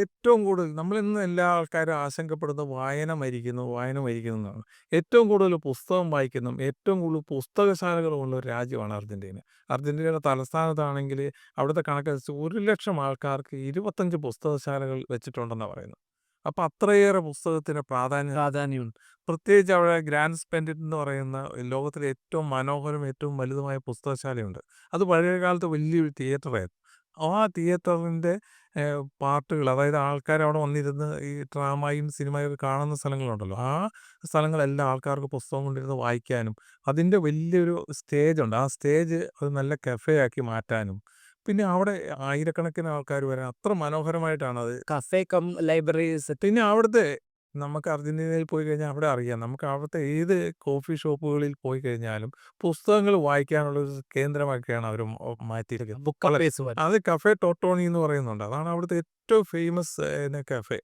ഏറ്റവും കൂടുതൽ നമ്മൾ ഇന്ന് എല്ലാ ആൾക്കാരും ആശങ്കപ്പെടുന്നത് വായന മരിക്കുന്നു, വായന മരിക്കുന്നു എന്നാണ്. ഏറ്റവും കൂടുതൽ പുസ്തകം വായിക്കുന്നതും, ഏറ്റവും കൂടുതൽ പുസ്തകശാലകളുമുള്ള ഒരു രാജ്യമാണ് അർജന്റീന അർജന്റീനയുടെ തലസ്ഥാനത്താണെങ്കിൽ അവിടുത്തെ കണക്കനുസരിച്ച് 1,00,000 ആൾക്കാർക്ക് 25 പുസ്തകശാലകൾ വെച്ചിട്ടുണ്ടെന്നാണ് പറയുന്നത്. അപ്പം അത്രയേറെ പുസ്തകത്തിന് പ്രാധാന്യം പ്രാധാന്യമുണ്ട്. പ്രത്യേകിച്ച് അവിടെ ഗ്രാൻഡ് സ്പെൻഡിറ്റ് എന്ന് പറയുന്ന ലോകത്തിലെ ഏറ്റവും മനോഹരവും ഏറ്റവും വലുതുമായ പുസ്തകശാലയുണ്ട്. അത് പഴയ കാലത്ത് വലിയൊരു തിയേറ്ററായിരുന്നു. ആ തിയേറ്ററിന്റെ ഏഹ്, പാർട്ടുകൾ അതായത് ആൾക്കാർ അവിടെ വന്നിരുന്ന് ഈ ഡ്രാമയും സിനിമയും ഒക്കെ കാണുന്ന സ്ഥലങ്ങളുണ്ടല്ലോ. ആ സ്ഥലങ്ങളെല്ലാം ആൾക്കാർക്ക് പുസ്തകം കൊണ്ടിരുന്ന് വായിക്കാനും, അതിന്റെ വലിയൊരു സ്റ്റേജ് ഉണ്ട് ആ സ്റ്റേജ് ഒരു നല്ല കഫേ ആക്കി മാറ്റാനും, പിന്നെ അവിടെ ആയിരക്കണക്കിന് ആൾക്കാർ വരാൻ അത്ര മനോഹരമായിട്ടാണ് അത് കഫേ കം ലൈബ്രറി സെറ്റ് പിന്നെ അവിടുത്തെ നമുക്ക് അർജന്റീനയിൽ പോയി കഴിഞ്ഞാൽ അവിടെ അറിയാം. നമുക്ക് അവിടുത്തെ ഏത് കോഫി ഷോപ്പുകളിൽ പോയി കഴിഞ്ഞാലും പുസ്തകങ്ങൾ വായിക്കാനുള്ള ഒരു കേന്ദ്രമാക്കിയാണ് അവർ മ മാറ്റിയിരിക്കുന്നത്. ബുക്ക് വളരെ കഫേസ് പോലെ. അത് കഫേ ടോട്ടോണി എന്ന് പറയുന്നുണ്ട്. അതാണ് അവിടുത്തെ ഏറ്റവും ഫേമസ് കഫേ.